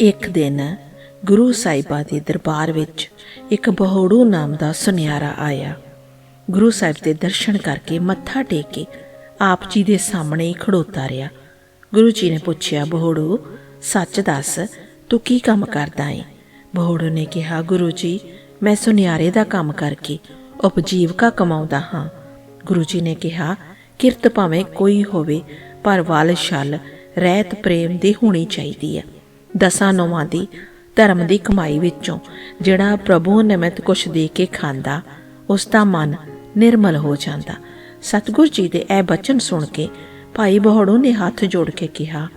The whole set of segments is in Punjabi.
ਇੱਕ ਦਿਨ ਗੁਰੂ ਸਾਹਿਬਾਂ ਦੇ ਦਰਬਾਰ ਵਿੱਚ ਇੱਕ ਬਹੋੜੂ ਨਾਮ ਦਾ ਸੁਨਿਆਰਾ ਆਇਆ। ਗੁਰੂ ਸਾਹਿਬ ਦੇ ਦਰਸ਼ਨ ਕਰਕੇ ਮੱਥਾ ਟੇਕ ਕੇ ਆਪ ਜੀ ਦੇ ਸਾਹਮਣੇ ਹੀ ਖੜੋਤਾ ਰਿਹਾ। ਗੁਰੂ ਜੀ ਨੇ ਪੁੱਛਿਆ, ਬਹੋੜੂ, ਸੱਚ ਦੱਸ, ਤੂੰ ਕੀ ਕੰਮ ਕਰਦਾ ਏ? ਬਹੋੜੂ ਨੇ ਕਿਹਾ, ਗੁਰੂ ਜੀ, ਮੈਂ ਸੁਨਿਆਰੇ ਦਾ ਕੰਮ ਕਰਕੇ ਉਪਜੀਵਕਾ ਕਮਾਉਂਦਾ ਹਾਂ। ਗੁਰੂ ਜੀ ਨੇ ਕਿਹਾ, ਕਿਰਤ ਭਾਵੇਂ ਕੋਈ ਹੋਵੇ, ਪਰ ਵੱਲ ਛਲ ਰਹਿਤ ਪ੍ਰੇਮ ਦੀ ਹੋਣੀ ਚਾਹੀਦੀ ਹੈ। ਦਸਾਂ ਨੌਵਾਂ ਦੀ ਧਰਮ ਦੀ ਕਮਾਈ ਵਿੱਚੋਂ, ਜਿਹੜਾ ਪ੍ਰਭੂ ਨਿਮਿਤ ਕੁਛ ਦੇ ਕੇ ਖਾਂਦਾ, ਉਸ ਦਾ ਮਨ ਨਿਰਮਲ ਹੋ ਜਾਂਦਾ। ਸਤਿਗੁਰ ਜੀ ਦੇ ਇਹ ਬਚਨ ਸੁਣ ਕੇ ਭਾਈ ਬਹੜੂ ਨੇ ਹੱਥ ਜੋੜ ਕੇ ਕਿਹਾ,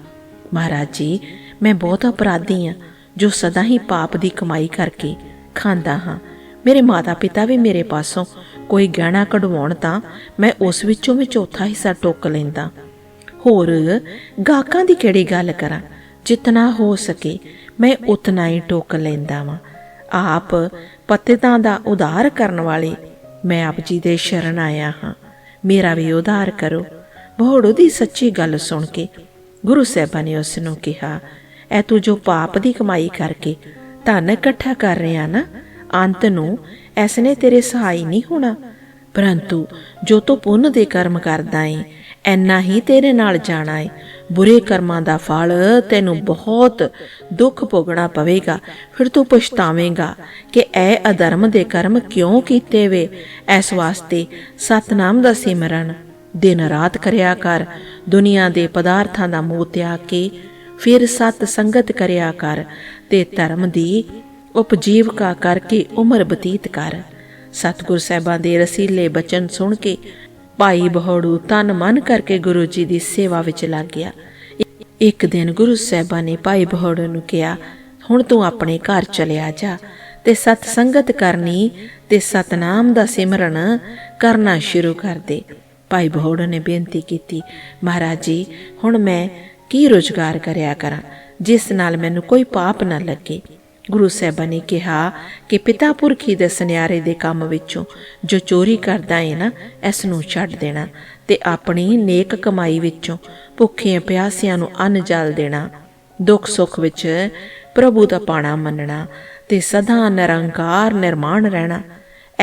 ਮਹਾਰਾਜ ਜੀ, ਮੈਂ ਬਹੁਤ ਅਪਰਾਧੀ ਹਾਂ, ਜੋ ਸਦਾ ਹੀ ਪਾਪ ਦੀ ਕਮਾਈ ਕਰਕੇ ਖਾਂਦਾ ਹਾਂ। ਮੇਰੇ ਮਾਤਾ ਪਿਤਾ ਵੀ ਮੇਰੇ ਪਾਸੋਂ ਕੋਈ ਗਹਿਣਾ ਕਢਵਾਉਣ ਤਾਂ ਮੈਂ ਉਸ ਵਿੱਚੋਂ ਵੀ ਚੌਥਾ ਹਿੱਸਾ ਟੋਕ ਲੈਂਦਾ। ਹੋਰ, ਗਾਹਕਾਂ ਦੀ ਕਿਹੜੀ ਗੱਲ ਕਰਾਂ? ਜਿਤਨਾ ਹੋ ਸਕੇ ਮੈਂ ਉਤਨਾ ਹੀ ਟੋਕ ਲੈਂਦਾ ਵਾਂ। ਆਪ ਪਤਿਤਾਂ ਦਾ ਉਧਾਰ ਕਰਨ ਵਾਲੇ ਮੈਂ ਆਪ ਜੀ ਦੇ ਸ਼ਰਨ ਆਇਆ ਹਾਂ। ਮੇਰਾ ਵੀ ਉਧਾਰ ਕਰੋ। ਬਹੋੜੂ ਦੀ ਸੱਚੀ ਗੱਲ ਸੁਣ ਕੇ ਗੁਰੂ ਸਾਹਿਬਾਂ ਨੇ ਉਸ ਨੂੰ ਕਿਹਾ ਐ ਤੂੰ ਜੋ ਪਾਪ ਦੀ ਕਮਾਈ ਕਰਕੇ ਧਨ ਇਕੱਠਾ ਕਰ ਰਿਹਾ ਨਾ, ਅੰਤ ਨੂੰ ਐਸ ਨੇ ਤੇਰੇ ਸਹਾਈ ਨਹੀਂ ਹੋਣਾ। ਪਰੰਤੂ ਜੋ ਤੂੰ ਪੁੰਨ ਦੇ ਕਰਮ ਕਰਦਾ ਏ ਐਨਾ ਹੀ ਤੇਰੇ ਨਾਲ ਜਾਣਾ ਏ। ਬੁਰੇ ਕਰਮਾਂ ਦਾ ਫਲ ਤੈਨੂੰ ਬਹੁਤ ਦੁੱਖ ਭੋਗਣਾ ਪਵੇਗਾ। ਫਿਰ ਤੂੰ ਪਛਤਾਵੇਂਗਾ ਕਿ ਇਹ ਅਧਰਮ ਦੇ ਕਰਮ ਕਿਉਂ ਕੀਤੇ ਵੇ? ਇਸ ਵਾਸਤੇ ਸਤਨਾਮ ਦਾ ਸਿਮਰਨ। ਦਿਨ ਰਾਤ ਕਰਿਆ ਕਰ। ਦੁਨੀਆ ਦੇ ਪਦਾਰਥਾਂ ਦਾ ਮੋਹ ਤਿਆਗ ਕੇ ਫਿਰ ਸਤ ਸੰਗਤ ਕਰਿਆ ਕਰ ਤੇ ਧਰਮ ਦੀ ਉਪਜੀਵਕਾ ਕਰਕੇ ਉਮਰ ਬਤੀਤ ਕਰ। ਸਤਿਗੁਰ ਸਾਹਿਬਾਂ ਦੇ ਰਸੀਲੇ ਬਚਨ ਸੁਣ ਕੇ ਭਾਈ ਬਹੜੂ ਤਨ ਮਨ ਕਰਕੇ ਗੁਰੂ ਜੀ ਦੀ ਸੇਵਾ ਵਿੱਚ ਲੱਗ ਗਿਆ। ਇੱਕ ਦਿਨ ਗੁਰੂ ਸਾਹਿਬਾਂ ਨੇ ਭਾਈ ਬਹੜੂ ਨੂੰ ਕਿਹਾ, ਹੁਣ ਤੂੰ ਆਪਣੇ ਘਰ ਚਲਿਆ ਜਾ ਤੇ ਸਤ ਸੰਗਤ ਕਰਨੀ ਤੇ ਸਤਨਾਮ ਦਾ ਸਿਮਰਨ ਕਰਨਾ ਸ਼ੁਰੂ ਕਰ ਦੇ। ਭਾਈ ਬਹੜੂ ਨੇ ਬੇਨਤੀ ਕੀਤੀ, ਮਹਾਰਾਜ ਜੀ, ਹੁਣ ਮੈਂ ਕੀ ਰੋਜ਼ਗਾਰ ਕਰਿਆ ਕਰਾਂ, ਜਿਸ ਨਾਲ ਮੈਨੂੰ ਕੋਈ ਪਾਪ ਨਾ ਲੱਗੇ? ਗੁਰੂ ਸਾਹਿਬਾਂ ਨੇ ਕਿਹਾ ਕਿ ਪਿਤਾ ਪੁਰਖੀ ਦੇ ਸੁਨਿਆਰੇ ਦੇ ਕੰਮ ਵਿੱਚੋਂ ਜੋ ਚੋਰੀ ਕਰਦਾ ਹੈ ਨਾ ਇਸ ਨੂੰ ਛੱਡ ਦੇਣਾ ਤੇ ਆਪਣੀ ਨੇਕ ਕਮਾਈ ਵਿੱਚੋਂ ਭੁੱਖੇ ਪਿਆਸਿਆਂ ਨੂੰ ਅੰਨ ਜਲ ਦੇਣਾ, ਦੁੱਖ ਸੁੱਖ ਵਿੱਚ ਪ੍ਰਭੂ ਦਾ ਪਾਣਾ ਮੰਨਣਾ ਤੇ ਸਦਾ ਨਿਰੰਕਾਰ ਨਿਰਮਾਣ ਰਹਿਣਾ।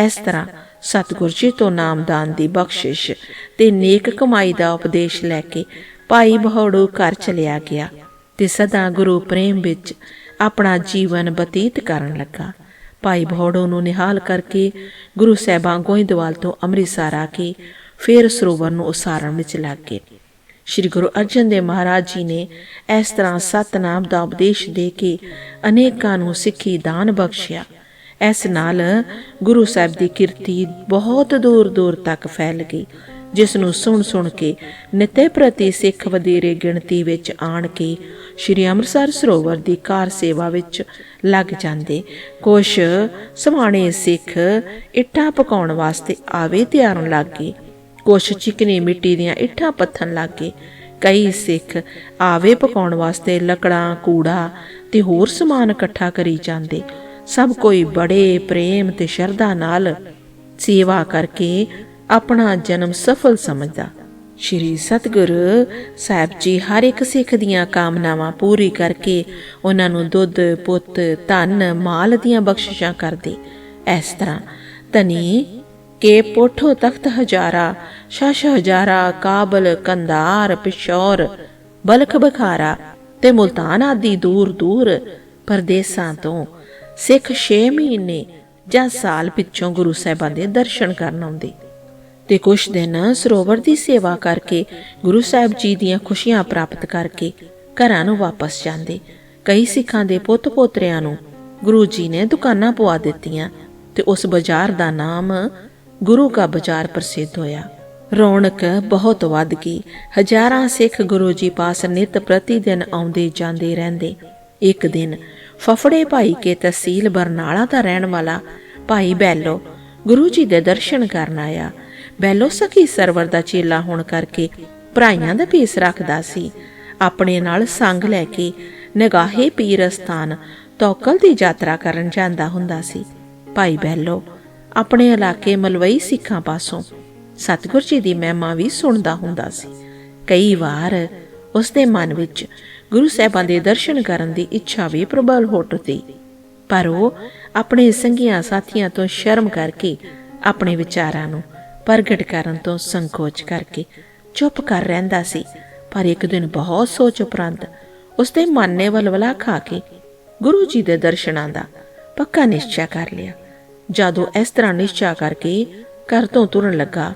ਇਸ ਤਰ੍ਹਾਂ ਸਤਿਗੁਰ ਜੀ ਤੋਂ ਨਾਮਦਾਨ ਦੀ ਬਖਸ਼ਿਸ਼ ਤੇ ਨੇਕ ਕਮਾਈ ਦਾ ਉਪਦੇਸ਼ ਲੈ ਕੇ ਭਾਈ ਬਹੜੂ ਘਰ ਚਲਿਆ ਗਿਆ ਤੇ ਸਦਾ ਗੁਰੂ ਪ੍ਰੇਮ ਵਿੱਚ ਆਪਣਾ ਜੀਵਨ ਬਤੀਤ ਕਰਨ ਲੱਗਾ। ਭਾਈ ਬਹੜੂ ਨੂੰ ਨਿਹਾਲ ਕਰਕੇ ਗੁਰੂ ਸਾਹਿਬਾਂ ਗੋਇੰਦਵਾਲ ਤੋਂ ਅੰਮ੍ਰਿਤਸਰ ਆ ਕੇ ਫਿਰ ਸਰੋਵਰ ਨੂੰ ਉਸਾਰਨ ਵਿੱਚ ਲੱਗ ਗਏ। ਸ਼੍ਰੀ ਗੁਰੂ ਅਰਜਨ ਦੇਵ ਮਹਾਰਾਜ ਜੀ ਨੇ ਇਸ ਤਰ੍ਹਾਂ ਸਤਨਾਮ ਦਾ ਉਪਦੇਸ਼ ਦੇ ਕੇ ਅਨੇਕਾਂ ਨੂੰ ਸਿੱਖੀ ਦਾਨ ਬਖਸ਼ਿਆ। ਇਸ ਨਾਲ ਗੁਰੂ ਸਾਹਿਬ ਦੀ ਕੀਰਤੀ ਬਹੁਤ ਦੂਰ ਦੂਰ ਤੱਕ ਫੈਲ ਗਈ, ਜਿਸ ਨੂੰ ਸੁਣ ਸੁਣ ਕੇ ਨਿਤੇ ਪ੍ਰਤੀ ਸਿੱਖ ਵਧੇਰੇ ਗਿਣਤੀ ਵਿੱਚ ਆਣ ਕੇ ਸ਼੍ਰੀ ਅੰਮ੍ਰਿਤਸਰ ਸਰੋਵਰ ਦੀ ਕਾਰ ਸੇਵਾ ਵਿੱਚ ਲੱਗ ਜਾਂਦੇ। ਕੁਛ ਸਮਾਣੇ ਸਿੱਖ ਇੱਟਾਂ ਪਕਾਉਣ ਵਾਸਤੇ ਆਵੇ ਤਿਆਰਨ ਲੱਗ। ਗਏ ਕੁਛ ਚਿਕਨੀ ਮਿੱਟੀ ਦੀਆਂ ਇੱਟਾਂ ਪੱਥਣ ਲੱਗ। ਗਏ ਕਈ ਸਿੱਖ ਆਵੇ ਪਕਾਉਣ ਵਾਸਤੇ ਲੱਕੜਾਂ, ਕੂੜਾ ਤੇ ਹੋਰ ਸਮਾਨ ਇਕੱਠਾ ਕਰੀ ਜਾਂਦੇ। ਸਭ ਕੋਈ ਬੜੇ ਪ੍ਰੇਮ ਤੇ ਸ਼ਰਧਾ ਨਾਲ ਸੇਵਾ ਕਰਕੇ ਆਪਣਾ ਜਨਮ ਸਫਲ ਸਮਝਦਾ। ਸ਼੍ਰੀ ਸਤਿਗੁਰੂ ਸਾਹਿਬ ਜੀ ਹਰ ਇੱਕ ਸਿੱਖ ਦੀਆਂ ਕਾਮਨਾਵਾਂ ਪੂਰੀ ਕਰਕੇ ਉਹਨਾਂ ਨੂੰ ਦੁੱਧ, ਪੁੱਤ, ਧਨ, ਮਾਲ ਦੀਆਂ ਬਖਸ਼ਿਸ਼ਾਂ ਕਰਦੇ। ਇਸ ਤਰ੍ਹਾਂ ਤਨੀ ਕੇ ਪੋਠੋ ਤਖਤ ਹਜ਼ਾਰਾ, ਸ਼ਸ਼ ਹਜ਼ਾਰਾ, ਕਾਬਲ, ਕੰਧਾਰ, ਪਿਸ਼ੌਰ, ਬਲਖ ਬਖਾਰਾ ਤੇ ਮੁਲਤਾਨ ਆਦਿ ਦੂਰ ਦੂਰ ਪਰਦੇਸਾਂ ਤੋਂ ਸਿੱਖ 6 ਮਹੀਨੇ ਜਾਂ ਸਾਲ ਪਿੱਛੋਂ ਗੁਰੂ ਸਾਹਿਬਾਂ ਦੇ ਦਰਸ਼ਨ ਕਰਨ ਆਉਂਦੇ। ਤੇ ਕੁਛ ਦਿਨ ਸਰੋਵਰ ਦੀ ਸੇਵਾ ਕਰਕੇ ਗੁਰੂ ਸਾਹਿਬ ਜੀ ਦੀਆਂ ਖੁਸ਼ੀਆਂ ਪ੍ਰਾਪਤ ਕਰਕੇ ਘਰਾਂ ਨੂੰ ਵਾਪਸ ਜਾਂਦੇ। ਕਈ ਸਿੱਖਾਂ ਦੇ ਪੁੱਤ ਪੋਤਰਿਆਂ ਨੂੰ ਗੁਰੂ ਜੀ ਨੇ ਦੁਕਾਨਾਂ ਪਵਾ ਦਿੱਤੀਆਂ ਤੇ ਉਸ ਬਾਜ਼ਾਰ ਦਾ ਨਾਮ ਗੁਰੂ ਕਾ ਬਾਜ਼ਾਰ ਪ੍ਰਸਿੱਧ ਹੋਇਆ। ਰੌਣਕ ਬਹੁਤ ਵੱਧ ਗਈ। ਹਜ਼ਾਰਾਂ ਸਿੱਖ ਗੁਰੂ ਜੀ ਪਾਸ ਨਿਤ ਪ੍ਰਤੀ ਦਿਨ ਆਉਂਦੇ ਜਾਂਦੇ ਰਹਿੰਦੇ। ਇੱਕ ਦਿਨ ਫਫੜੇ ਭਾਈ ਕੇ ਤਹਿਸੀਲ ਬਰਨਾਲਾ ਦਾ ਰਹਿਣ ਵਾਲਾ ਭਾਈ ਬੈਲੋ ਗੁਰੂ ਜੀ ਦੇ ਦਰਸ਼ਨ ਕਰਨ ਆਇਆ। ਬੈਲੋ ਸਖੀ ਸਰਵਰ ਦਾ ਚੇਲਾ ਹੋਣ ਕਰਕੇ ਭਰਾਈਆਂ ਦਾ ਪੀਸ ਰੱਖਦਾ ਸੀ। ਆਪਣੇ ਨਾਲ ਸੰਗ ਲੈ ਕੇ ਨਗਾਹੇ ਪੀਰ ਸਥਾਨ ਤੋਕਲ ਦੀ ਯਾਤਰਾ ਕਰਨ ਜਾਂਦਾ ਹੁੰਦਾ ਸੀ। ਭਾਈ ਬੈਲੋ, ਆਪਣੇ ਇਲਾਕੇ ਮਲਵਈ ਸਿੱਖਾਂ ਪਾਸੋਂ ਸਤਿਗੁਰ ਜੀ ਦੀ ਮਹਿਮਾ ਵੀ ਸੁਣਦਾ ਹੁੰਦਾ ਸੀ। ਕਈ ਵਾਰ ਉਸ ਦੇ ਮਨ ਵਿੱਚ ਗੁਰੂ ਸਾਹਿਬਾਂ ਦੇ ਦਰਸ਼ਨ ਕਰਨ ਦੀ ਇੱਛਾ ਵੀ ਪ੍ਰਬਲ ਹੋ ਉੱਠਦੀ ਪਰ ਉਹ ਆਪਣੇ ਸੰਗੀਆਂ ਸਾਥੀਆਂ ਤੋਂ ਸ਼ਰਮ ਕਰਕੇ ਆਪਣੇ ਵਿਚਾਰਾਂ ਨੂੰ ਪ੍ਰਗਟ ਕਰਨ ਤੋਂ ਸੰਕੋਚ ਕਰਕੇ ਚੁੱਪ ਕਰ ਰਹਿੰਦਾ ਸੀ, ਪਰ ਇੱਕ ਦਿਨ ਬਹੁਤ ਸੋਚ ਉਪਰੰਤ ਉਸਦੇ ਮਨ ਨੇ ਵਲਵਲਾ ਖਾ ਕੇ ਗੁਰੂ ਜੀ ਦੇ ਦਰਸ਼ਨਾਂ ਦਾ ਪੱਕਾ ਨਿਸ਼ਚਾ ਕਰ ਲਿਆ। ਜਦੋਂ ਇਸ ਤਰ੍ਹਾਂ ਨਿਸ਼ਚਾ ਕਰਕੇ ਘਰ ਤੋਂ ਤੁਰਨ ਲੱਗਾ,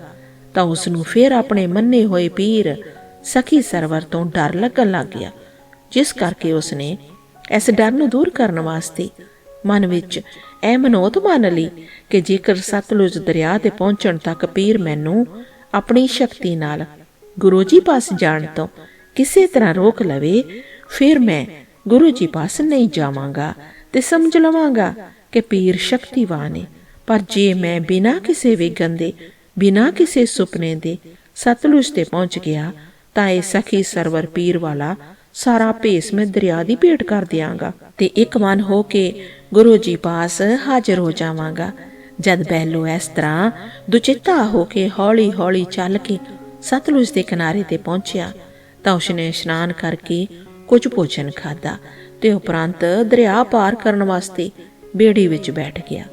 ਤਾਂ ਉਸ ਨੂੰ ਫੇਰ ਆਪਣੇ ਮੰਨੇ ਹੋਏ ਪੀਰ ਸਖੀ ਸਰਵਰ ਤੋਂ ਡਰ ਲੱਗਣ ਲੱਗ ਗਿਆ, ਜਿਸ ਕਰਕੇ ਉਸਨੇ ਇਸ ਡਰ ਨੂੰ ਦੂਰ ਕਰਨ ਵਾਸਤੇ ਮਨ ਵਿੱਚ ਇਹ ਮਨੋਤ ਮੰਨ ਲਈ ਕਿ ਜੇਕਰ ਸਤਲੁਜ ਦਰਿਆ ਤੇ ਪਹੁੰਚਣ ਤੱਕ ਪੀਰ ਮੈਨੂੰ ਆਪਣੀ ਸ਼ਕਤੀ ਨਾਲ ਗੁਰੂ ਜੀ ਪਾਸ ਜਾਣ ਤੋਂ ਕਿਸੇ ਤਰ੍ਹਾਂ ਰੋਕ ਲਵੇ, ਫਿਰ ਮੈਂ ਗੁਰੂ ਜੀ ਪਾਸ ਨਹੀਂ ਜਾਵਾਂਗਾ ਤੇ ਸਮਝ ਲਵਾਂਗਾ ਕਿ ਪੀਰ ਸ਼ਕਤੀਵਾਨ ਹੈ ਪਰ ਜੇ ਮੈਂ ਬਿਨਾਂ ਕਿਸੇ ਵਿਗਨ ਦੇ, ਬਿਨਾਂ ਕਿਸੇ ਸੁਪਨੇ ਦੇ ਸਤਲੁਜ ਤੇ ਪਹੁੰਚ ਗਿਆ, ਤਾਂ ਇਹ ਸਖੀ ਸਰਵਰ ਪੀਰ ਵਾਲਾ ਸਾਰਾ ਭੇਸ ਮੈਂ ਦਰਿਆ ਦੀ ਭੇਟ ਕਰ ਦਿਆਂਗਾ ਤੇ ਇੱਕ ਮਨ ਹੋ ਕੇ ਗੁਰੂ ਜੀ ਪਾਸ ਹਾਜ਼ਰ ਹੋ ਜਾਵਾਂਗਾ। ਜਦ ਬਹਿਲੋ ਇਸ ਤਰ੍ਹਾਂ, ਦੁਚਿੱਤਾ ਹੋ ਕੇ ਹੌਲੀ ਹੌਲੀ ਚੱਲ ਕੇ ਸਤਲੁਜ ਦੇ ਕਿਨਾਰੇ ਤੇ ਪਹੁੰਚਿਆ। ਤਾਂ ਉਸਨੇ ਇਸ਼ਨਾਨ ਕਰਕੇ ਕੁਝ ਭੋਜਨ ਖਾਦਾ ਤੇ ਉਪਰੰਤ ਦਰਿਆ ਪਾਰ ਕਰਨ ਵਾਸਤੇ ਬੇੜੀ ਵਿੱਚ ਬੈਠ ਗਿਆ।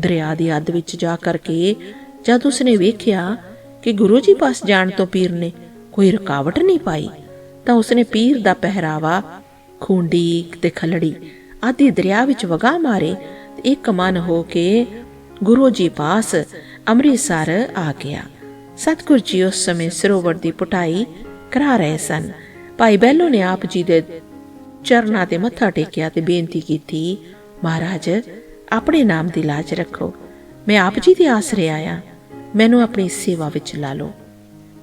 ਦਰਿਆ ਦੀ ਅੱਧ ਵਿੱਚ ਜਾ ਕਰਕੇ ਜਦ ਉਸਨੇ ਵੇਖਿਆ ਕਿ ਗੁਰੂ ਜੀ ਪਾਸ ਜਾਣ ਤੋਂ ਪੀਰ ਨੇ ਕੋਈ ਰੁਕਾਵਟ ਨਹੀਂ ਪਾਈ ਤਾਂ ਉਸਨੇ ਪੀਰ ਦਾ ਪਹਿਰਾਵਾ, ਖੁੰਡੀ ਤੇ ਖਲੜੀ ਆਦਿ ਦਰਿਆ ਵਿੱਚ ਵਗਾ ਮਾਰੇ ਤੇ ਇੱਕ ਮਨ ਹੋ ਕੇ ਗੁਰੂ ਜੀ ਪਾਸ ਅੰਮ੍ਰਿਤਸਰ ਆ ਗਿਆ। ਸਤਿਗੁਰ ਜੀ ਉਸ ਸਮੇਂ ਸਰੋਵਰ ਦੀ ਪੁਟਾਈ ਕਰਾ ਰਹੇ ਸਨ। ਭਾਈ ਬੈਲੋ ਨੇ ਆਪ ਜੀ ਦੇ ਚਰਨਾਂ ਤੇ ਮੱਥਾ ਟੇਕਿਆ ਤੇ ਬੇਨਤੀ ਕੀਤੀ, ਮਹਾਰਾਜ, ਆਪਣੇ ਨਾਮ ਦੀ ਲਾਜ ਰੱਖੋ। ਮੈਂ ਆਪ ਜੀ ਦੇ ਆਸਰੇ ਆਇਆ। ਮੈਨੂੰ ਆਪਣੀ ਸੇਵਾ ਵਿੱਚ ਲਾ ਲਓ।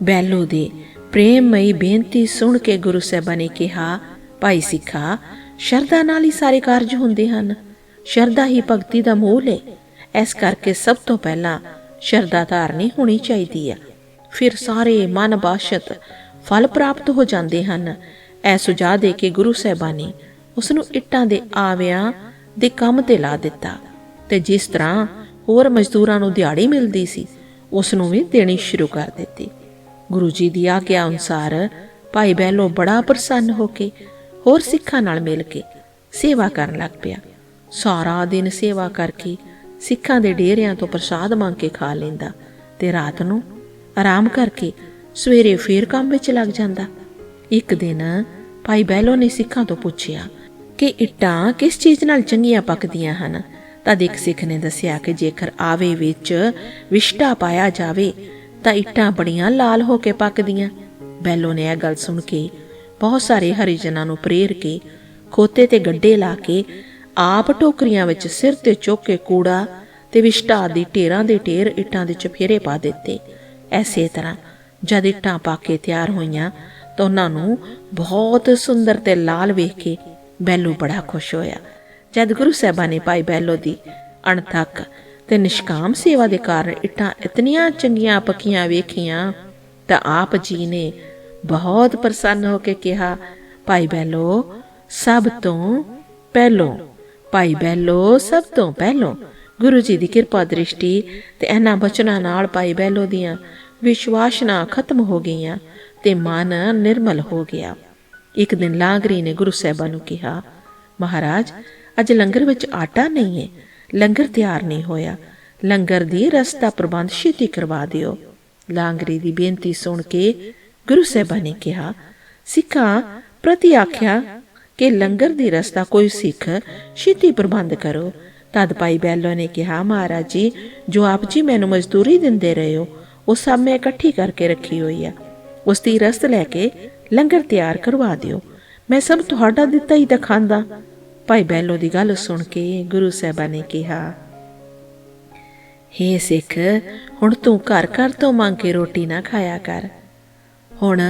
ਬੈਲੋ ਦੇ ਪ੍ਰੇਮਮਈ ਬੇਨਤੀ ਸੁਣ ਕੇ ਗੁਰੂ ਸਾਹਿਬਾਂ ਨੇ ਕਿਹਾ, ਭਾਈ ਸਿੱਖਾ, ਸ਼ਰਧਾ ਨਾਲ ਹੀ ਸਾਰੇ ਕਾਰਜ ਹੁੰਦੇ ਹਨ। ਸ਼ਰਧਾ ਹੀ ਭਗਤੀ ਦਾ ਮੂਲ ਹੈ ਇਸ ਕਰਕੇ ਸਭ ਤੋਂ ਪਹਿਲਾਂ ਸ਼ਰਧਾ ਧਾਰਨੀ ਹੋਣੀ ਚਾਹੀਦੀ ਹੈ ਫਿਰ ਸਾਰੇ ਮਨ ਬਾਸ਼ਤ ਫਲ ਪ੍ਰਾਪਤ ਹੋ ਜਾਂਦੇ ਹਨ। ਐ ਸੁਝਾਅ ਦੇ ਕੇ ਗੁਰੂ ਸਾਹਿਬਾਂ ਨੇ ਉਸ ਨੂੰ ਇੱਟਾਂ ਦੇ ਆਵਿਆਂ ਦੇ ਕੰਮ ਤੇ ਲਾ ਦਿੱਤਾ ਤੇ ਜਿਸ ਤਰ੍ਹਾਂ ਹੋਰ ਮਜ਼ਦੂਰਾਂ ਨੂੰ ਦਿਹਾੜੀ ਮਿਲਦੀ ਸੀ ਉਸ ਨੂੰ ਵੀ ਦੇਣੀ ਸ਼ੁਰੂ ਕਰ ਦਿੱਤੀ। ਗੁਰੂ ਜੀ ਦੀ ਆਗਿਆ ਅਨੁਸਾਰ ਭਾਈ ਬਹਿਲੋ ਬੜਾ ਪ੍ਰਸੰਨ ਹੋ ਕੇ ਹੋਰ ਸਿੱਖਾਂ ਨਾਲ ਮਿਲ ਕੇ ਸੇਵਾ ਕਰਨ ਲੱਗ ਪਿਆ। ਸਾਰਾ ਦਿਨ ਸੇਵਾ ਕਰਕੇ ਸਿੱਖਾਂ ਦੇ ਡੇਰਿਆਂ ਤੋਂ ਪ੍ਰਸਾਦ ਮੰਗ ਕੇ ਖਾ ਲੈਂਦਾ ਤੇ ਰਾਤ ਨੂੰ ਆਰਾਮ ਕਰਕੇ ਸਵੇਰੇ ਫੇਰ ਕੰਮ ਵਿੱਚ ਲੱਗ ਜਾਂਦਾ। ਇੱਕ ਦਿਨ ਭਾਈ ਬਹਿਲੋ ਨੇ ਸਿੱਖਾਂ ਤੋਂ ਪੁੱਛਿਆ ਕਿ ਇੱਟਾਂ ਕਿਸ ਚੀਜ਼ ਨਾਲ ਚੰਗੀਆਂ ਪੱਕਦੀਆਂ ਹਨ? ਤਦ ਇੱਕ ਸਿੱਖ ਨੇ ਦੱਸਿਆ ਕਿ ਜੇਕਰ ਆਵੇ ਵਿੱਚ ਵਿਸ਼ਟਾ ਪਾਇਆ ਜਾਵੇ ਤਾਂ ਇੱਟਾਂ ਬੜੀਆਂ ਲਾਲ ਹੋ ਕੇ ਪੱਕਦੀਆਂ। ਬੈਲੋ ਨੇ ਇਹ ਗੱਲ ਸੁਣ ਕੇ ਬਹੁਤ ਸਾਰੇ ਹਰੀਜਨਾਂ ਨੂੰ ਪ੍ਰੇਰ ਕੇ ਖੋਤੇ ਤੇ ਗੱਡੇ ਲਾ ਕੇ ਆਪ ਟੋਕਰੀਆਂ ਵਿੱਚ ਸਿਰ ਤੇ ਚੁੱਕ ਕੇ ਕੂੜਾ ਤੇ ਵਿਸ਼ਟਾ ਦੀ ਢੇਰਾਂ ਦੇ ਢੇਰ ਇੱਟਾਂ ਦੇ ਚਫੇਰੇ ਪਾ ਦਿੱਤੇ। ਐਸੇ ਤਰ੍ਹਾਂ ਜਦ ਇੱਟਾਂ ਪਾ ਕੇ ਤਿਆਰ ਹੋਈਆਂ ਤਾਂ ਉਹਨਾਂ ਨੂੰ ਬਹੁਤ ਸੁੰਦਰ ਤੇ ਲਾਲ ਵੇਖ ਕੇ ਬੈਲੋ ਬੜਾ ਖੁਸ਼ ਹੋਇਆ। ਜਦ ਗੁਰੂ ਸਾਹਿਬਾਂ ਨੇ ਭਾਈ ਬੈਲੋ ਦੀ ਅਣਥੱਕ ਤੇ ਨਿਸ਼ਕਾਮ ਸੇਵਾ ਦੇ ਕਾਰਨ ਇੱਟਾਂ ਇਤਨੀਆਂ ਚੰਗੀਆਂ ਪੱਕੀਆਂ ਵੇਖੀਆਂ ਤਾਂ ਆਪ ਜੀ ਨੇ ਬਹੁਤ ਪ੍ਰਸੰਨ ਹੋ ਕੇ ਕਿਹਾ, ਭਾਈ ਬੈਲੋ ਸਭ ਤੋਂ ਪਹਿਲੋਂ, ਭਾਈ ਬੈਲੋ ਸਭ ਤੋਂ ਪਹਿਲੋਂ ਗੁਰੂ ਜੀ ਦੀ ਕਿਰਪਾ ਦ੍ਰਿਸ਼ਟੀ ਤੇ ਇਹਨਾਂ ਬਚਨਾਂ ਨਾਲ ਭਾਈ ਬੈਲੋ ਦੀਆਂ ਵਿਸ਼ਵਾਸਨਾ ਖਤਮ ਹੋ ਗਈਆਂ ਤੇ ਮਨ ਨਿਰਮਲ ਹੋ ਗਿਆ। ਇੱਕ ਦਿਨ ਲਾਂਗਰੀ ਨੇ ਗੁਰੂ ਸਾਹਿਬਾਂ ਨੂੰ ਕਿਹਾ, ਮਹਾਰਾਜ, ਅੱਜ ਲੰਗਰ ਵਿੱਚ ਆਟਾ ਨਹੀਂ ਹੈ ਲੰਗਰ ਤਿਆਰ ਨਹੀਂ ਹੋਇਆ। ਲੰਗਰ ਦੀ ਰਸਤਾ ਪ੍ਰਬੰਧ ਛੇਤੀ ਕਰਵਾ ਦਿਓ। ਲਾਂਗਰੀ ਦੀ ਬੇਨਤੀ ਸੁਣ ਕੇ ਗੁਰੂ ਸਾਹਿਬਾਂ ਨੇ ਕਿਹਾ, ਸਿੱਖਾਂ, ਪ੍ਰਤੀ ਆਖਿਆ ਕਿ ਲੰਗਰ ਦੀ ਰਸਤਾ ਕੋਈ ਸਿੱਖ ਛੇਤੀ ਪ੍ਰਬੰਧ ਕਰੋ। ਤਦ ਭਾਈ ਬੈਲੋ ਨੇ ਕਿਹਾ, ਮਹਾਰਾਜ ਜੀ, ਜੋ ਆਪ ਜੀ ਮੈਨੂੰ ਮਜ਼ਦੂਰੀ ਦਿੰਦੇ ਰਹੇ ਹੋ, ਉਹ ਸਭ ਮੈਂ ਇਕੱਠੀ ਕਰਕੇ ਰੱਖੀ ਹੋਈ ਆ। ਉਸ ਦੀ ਰਸਤ ਲੈ ਕੇ ਲੰਗਰ ਤਿਆਰ ਕਰਵਾ ਦਿਓ। ਮੈਂ ਸਭ ਤੁਹਾਡਾ ਦਿੱਤਾ ਹੀ ਤਾਂ ਖਾਂਦਾ। ਭਾਈ ਬੈਲੋ ਦੀ ਗੱਲ ਸੁਣ ਕੇ ਗੁਰੂ ਸਾਹਿਬਾਂ ਨੇ ਕਿਹਾ, ਹੇ ਸਿੱਖ, ਹੁਣ ਤੂੰ ਘਰ ਘਰ ਤੋਂ ਮੰਗ ਕੇ ਰੋਟੀ ਨਾ ਖਾਇਆ ਕਰ। ਹੁਣ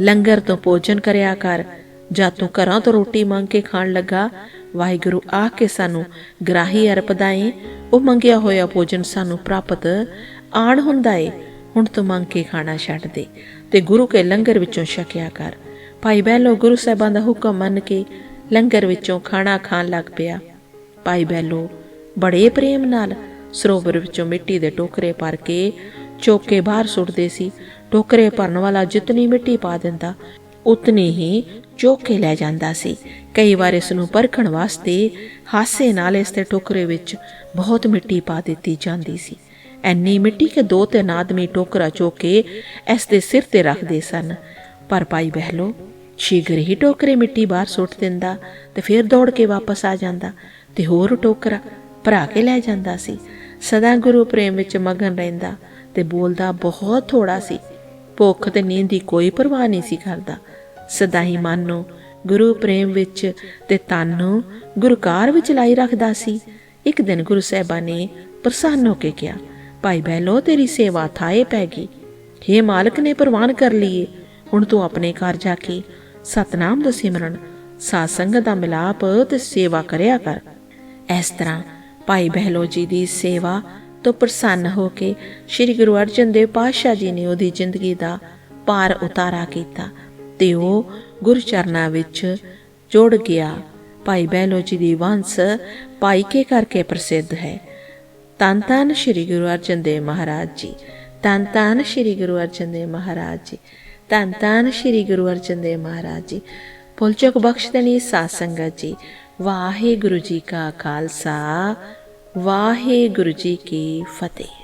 ਲੰਗਰ ਤੋਂ ਭੋਜਨ ਕਰਿਆ ਕਰ ਜਦ ਤੂੰ ਘਰਾਂ ਤੋਂ ਰੋਟੀ ਮੰਗ ਕੇ ਖਾਣ ਲੱਗਾ, ਵਾਹਿਗੁਰੂ ਆ ਕੇ ਸਾਨੂੰ ਗ੍ਰਾਹੀ ਅਰਪਦਾਏ ਉਹ ਮੰਗਿਆ ਹੋਇਆ ਭੋਜਨ ਸਾਨੂੰ ਪ੍ਰਾਪਤ ਆਣ ਹੁੰਦਾ ਏ, ਹੁਣ ਤੂੰ ਮੰਗ ਕੇ ਖਾਣਾ ਛੱਡ ਦੇ, ਤੇ ਗੁਰੂ ਕੇ ਲੰਗਰ ਵਿੱਚੋਂ ਛਕਿਆ ਕਰ। ਭਾਈ ਬਹਿਲੋ ਗੁਰੂ ਸਾਹਿਬਾਂ ਦਾ ਹੁਕਮ ਮੰਨ ਕੇ ਲੰਗਰ ਵਿੱਚੋਂ ਖਾਣਾ ਖਾਣ ਲੱਗ ਪਿਆ। ਭਾਈ ਬਹਿਲੋ ਬੜੇ ਪ੍ਰੇਮ ਨਾਲ ਸਰੋਵਰ ਵਿੱਚੋਂ ਮਿੱਟੀ ਦੇ ਟੋਕਰੇ ਭਰ ਕੇ ਚੋਕ ਬਾਹਰ ਸੁੱਟਦੇ ਸੀ। ਟੋਕਰੇ ਭਰਨ ਵਾਲਾ ਜਿਤਨੀ ਮਿੱਟੀ ਪਾ ਦਿੰਦਾ, ਉਤਨੀ ਹੀ ਚੁੱਕ ਕੇ ਲੈ ਜਾਂਦਾ ਸੀ। ਕਈ ਵਾਰ ਇਸ ਨੂੰ ਪਰਖਣ ਵਾਸਤੇ ਹਾਸੇ ਨਾਲ ਇਸ ਦੇ ਟੋਕਰੇ ਵਿੱਚ ਬਹੁਤ ਮਿੱਟੀ ਪਾ ਦਿੱਤੀ ਜਾਂਦੀ ਸੀ। ਐਨੀ ਮਿੱਟੀ ਕਿ ਦੋ ਤਿੰਨ ਆਦਮੀ ਟੋਕਰਾ ਚੁੱਕ ਕੇ ਇਸ ਦੇ ਸਿਰ ਤੇ ਰੱਖਦੇ ਸਨ। ਪਰ ਭਾਈ ਬਹਿਲੋ ਸ਼ੀਘਰ ਹੀ ਟੋਕਰੇ ਮਿੱਟੀ ਬਾਹਰ ਸੁੱਟ ਦਿੰਦਾ ਤੇ ਫਿਰ ਦੌੜ ਕੇ ਵਾਪਸ ਆ ਜਾਂਦਾ ਤੇ ਹੋਰ ਟੋਕਰਾ ਭਰਾ ਕੇ ਲੈ ਜਾਂਦਾ ਸੀ। ਸਦਾ ਗੁਰੂ ਪ੍ਰੇਮ ਵਿੱਚ ਮਗਨ ਰਹਿੰਦਾ ਤੇ ਬੋਲਦਾ ਬਹੁਤ ਥੋੜਾ ਸੀ। ਭੁੱਖ ਤੇ ਨੀਂਦ ਦੀ ਕੋਈ ਪਰਵਾਹ ਨਹੀਂ ਸੀ ਕਰਦਾ। ਸਦਾ ਹੀ ਮਨ ਨੂੰ ਗੁਰੂ ਪ੍ਰੇਮ ਵਿੱਚ ਤੇ ਤਨ ਨੂੰ ਗੁਰਕਾਰ ਵਿੱਚ ਲਾਈ ਰੱਖਦਾ ਸੀ। ਇੱਕ ਦਿਨ ਗੁਰੂ ਸਾਹਿਬਾਂ ਨੇ ਪ੍ਰਸੰਨ ਹੋ ਕੇ ਕਿਹਾ, ਭਾਈ ਬਹਿਲੋ, ਤੇਰੀ ਸੇਵਾ ਥਾਏ ਪੈ ਗਈ। ਹੇ ਮਾਲਕ ਨੇ ਪ੍ਰਵਾਨ ਕਰ ਲਈਏ। ਹੁਣ ਤੂੰ ਆਪਣੇ ਘਰ ਜਾ ਕੇ ਸਤਨਾਮ ਦਾ ਸਿਮਰਨ, ਸਾਧ ਸੰਗਤ ਦਾ ਮਿਲਾਪ ਤੇ ਸੇਵਾ ਕਰਿਆ ਕਰ। ਇਸ ਤਰ੍ਹਾਂ ਭਾਈ ਬਹਿਲੋ ਜੀ ਦੀ ਸੇਵਾ ਤੋਂ ਪ੍ਰਸੰਨ ਹੋ ਕੇ ਸ੍ਰੀ ਗੁਰੂ ਅਰਜਨ ਦੇਵ ਪਾਤਸ਼ਾਹ ਜੀ ਨੇ ਉਹਦੀ ਜ਼ਿੰਦਗੀ ਦਾ ਪਾਰ ਉਤਾਰਾ ਕੀਤਾ ਤੇ ਉਹ ਗੁਰਚਰਨਾਂ ਵਿੱਚ ਜੁੜ ਗਿਆ। ਭਾਈ ਬਹਿਲੋ ਜੀ ਦੀ ਵੰਸ ਭਾਈ ਕੇ ਕਰਕੇ ਪ੍ਰਸਿੱਧ ਹੈ। ਤਨ ਤਨ ਸ੍ਰੀ ਗੁਰੂ ਅਰਜਨ ਦੇਵ ਮਹਾਰਾਜ ਜੀ, ਤਨ ਤਨ ਸ੍ਰੀ ਗੁਰੂ ਅਰਜਨ ਦੇਵ ਮਹਾਰਾਜ ਜੀ। ਤਨ ਤਨ ਸ੍ਰੀ ਗੁਰੂ ਅਰਜਨ ਦੇਵ ਮਹਾਰਾਜ ਜੀ ਪੁਲਚਕ ਬਖਸ਼ ਦੇਣੀ ਸਾਧ ਸੰਗਤ ਜੀ ਵਾਹਿਗੁਰੂ ਜੀ ਕਾ ਖਾਲਸਾ ਵਾਹਿਗੁਰੂ ਜੀ ਕੀ ਫਤਿਹ